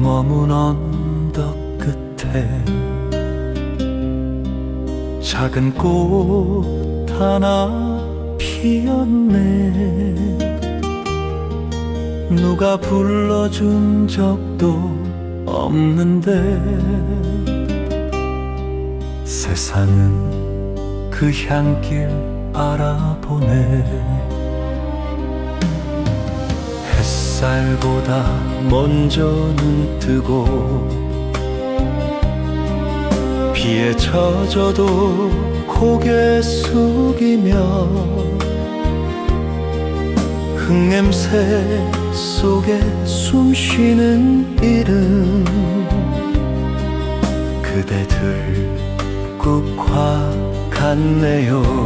머문 언덕 끝에 작은 꽃 하나 피었네. 누가 불러준 적도 없는데 세상은 그 향길 알아보네 햇살보다 먼저 눈 뜨고 비에 젖어도 고개 숙이며 흙냄새 속에 숨 쉬는 이름 그대 들 국화 같네요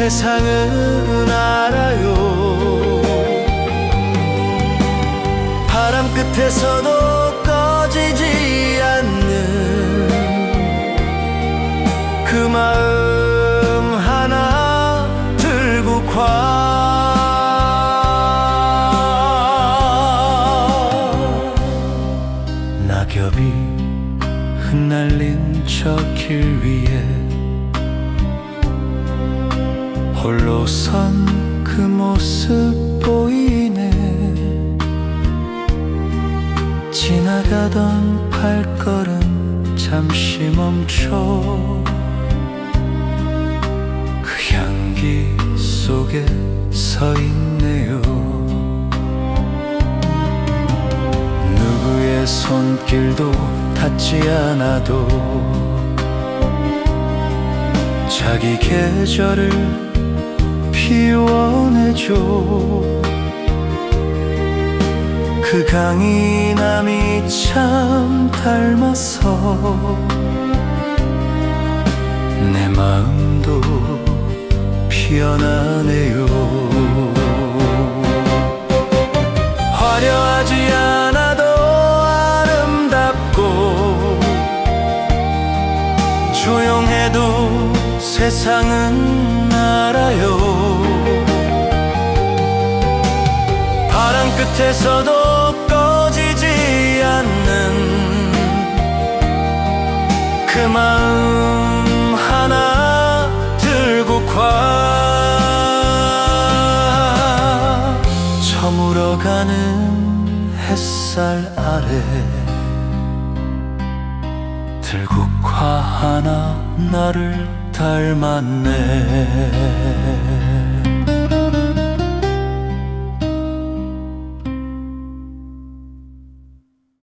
세상은 알아요. 바람 끝에서도 꺼지지 않는 그 마음 하나 들고 과. 낙엽이 흩날린 저 길 위에 홀로 선 그 모습 보이네. 지나가던 발걸음 잠시 멈춰. 그 향기 속에 서 있네요. 누구의 손길도 닿지 않아도 자기 계절을 피워내줘. 그 강이 남이 참 닮아서 내 마음도 피어나네요. 화려하지 않아도 아름답고 조용해도 세상은 알아요 끝에서도 꺼지지 않는 그 마음 하나 들고 과 저물어가는 햇살 아래 들국화 하나 나를 닮았네